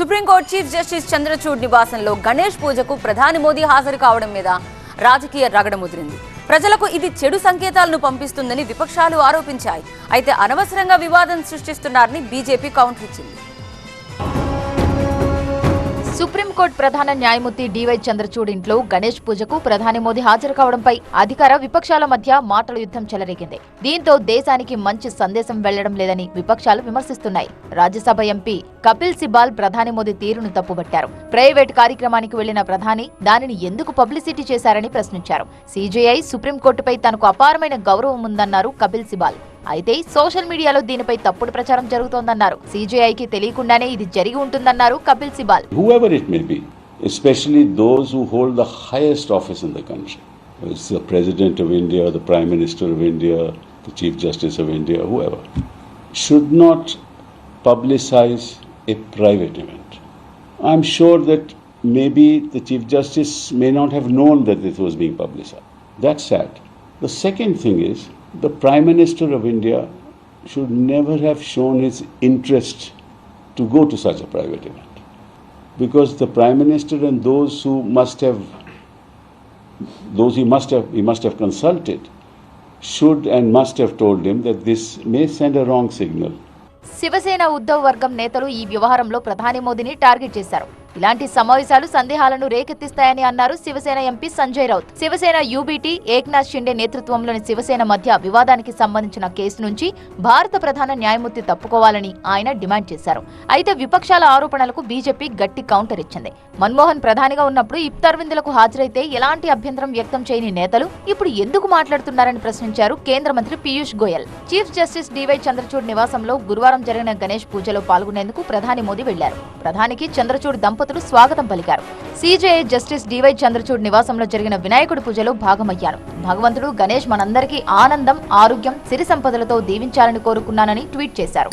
Supreme court chief justice Chandrachud నివాసంలో గణేష్ పూజకు ప్రధాని మోదీ హాజరు కావడం మీద రాజకీయ రగడ ముదిరింది. ప్రజలకు ఇది చెడు సంకేతాలను పంపిస్తుందని విపక్షాలు ఆరోపించాయి. అయితే అనవసరంగా వివాదం సృష్టిస్తున్నారని బీజేపీ కౌంటర్ ఇచ్చింది. సుప్రీంకోర్టు ప్రధాన న్యాయమూర్తి డివై చంద్రచూడ్ ఇంట్లో గణేష్ పూజకు ప్రధాని మోదీ హాజరు కావడంపై అధికార విపక్షాల మధ్య మాటల యుద్ధం చెలరేగింది. దీంతో దేశానికి మంచి సందేశం వెళ్ళడం లేదని విపక్షాలు విమర్శిస్తున్నాయి. రాజ్యసభ ఎంపీ కపిల్ సిబాల్ ప్రధాని మోదీ తీరును తప్పుబట్టారు. ప్రైవేట్ కార్యక్రమానికి వెళ్ళిన ప్రధాని దానిని ఎందుకు పబ్లిసిటీ చేశారని ప్రశ్నించారు. సీజేఐ సుప్రీంకోర్టుపై తనకు అపారమైన గౌరవం ఉందన్నారు కపిల్ సిబాల్. అయితే సోషల్ మీడియాలో దీనిపై తప్పుడు ప్రచారం జరుగుతోందన్నారు సీజేఐకి తెలియకుండానే ఇది జరిగి ఉంటుందన్నారు Kapil Sibal especially those who hold the highest office in the country. It's the President of India, the Prime Minister of India, the Chief Justice of India, whoever, should not publicize a private event. I'm sure that maybe the Chief Justice may not have known that this was being publicized. That's sad. The second thing is the Prime Minister of India should never have shown his interest to go to such a private event because the prime minister and those who must have those he must have he must have consulted should and must have told him that this may send a wrong signal Shiv Sena Uddhav వర్గం నేతలు ఈ వ్యవహారంలో ప్రధాని మోదీని target చేశారు ఇలాంటి సమావేశాలు సందేహాలను రేకెత్తిస్తాయని అన్నారు శివసేన ఎంపీ సంజయ్ రౌత్. శివసేన యూబీటీ ఏక్నాథ్ షిండే నేతృత్వంలోని శివసేన మధ్య వివాదానికి సంబంధించిన కేసు నుంచి భారత ప్రధాన న్యాయమూర్తి తప్పుకోవాలని ఆయన డిమాండ్ చేశారు. అయితే విపక్షాల ఆరోపణలకు బీజేపీ గట్టి కౌంటర్ ఇచ్చింది. మన్మోహన్ ప్రధానిగా ఉన్నప్పుడు ఇఫ్తార్ విందులకు హాజరైతే ఎలాంటి అభ్యంతరం వ్యక్తం చేయని నేతలు ఇప్పుడు ఎందుకు మాట్లాడుతున్నారని ప్రశ్నించారు కేంద్ర మంత్రి Piyush Goyal. Chief justice DY Chandrachud నివాసంలో గురువారం జరిగిన గణేష్ పూజలో పాల్గొనేందుకు ప్రధాని మోదీ వెళ్ళారు. ప్రధానికి చంద్రచూడ్ దంపతులు స్వాగతం పలికారు. సీజేఐ జస్టిస్ డివై చంద్రచూడ్ నివాసంలో జరిగిన వినాయకుడి పూజలో భాగమయ్యారు. భగవంతుడు గణేష్ మనందరికీ ఆనందం ఆరోగ్యం సిరి సంపదలతో దీవించాలని కోరుకున్నానని ట్వీట్ చేశారు.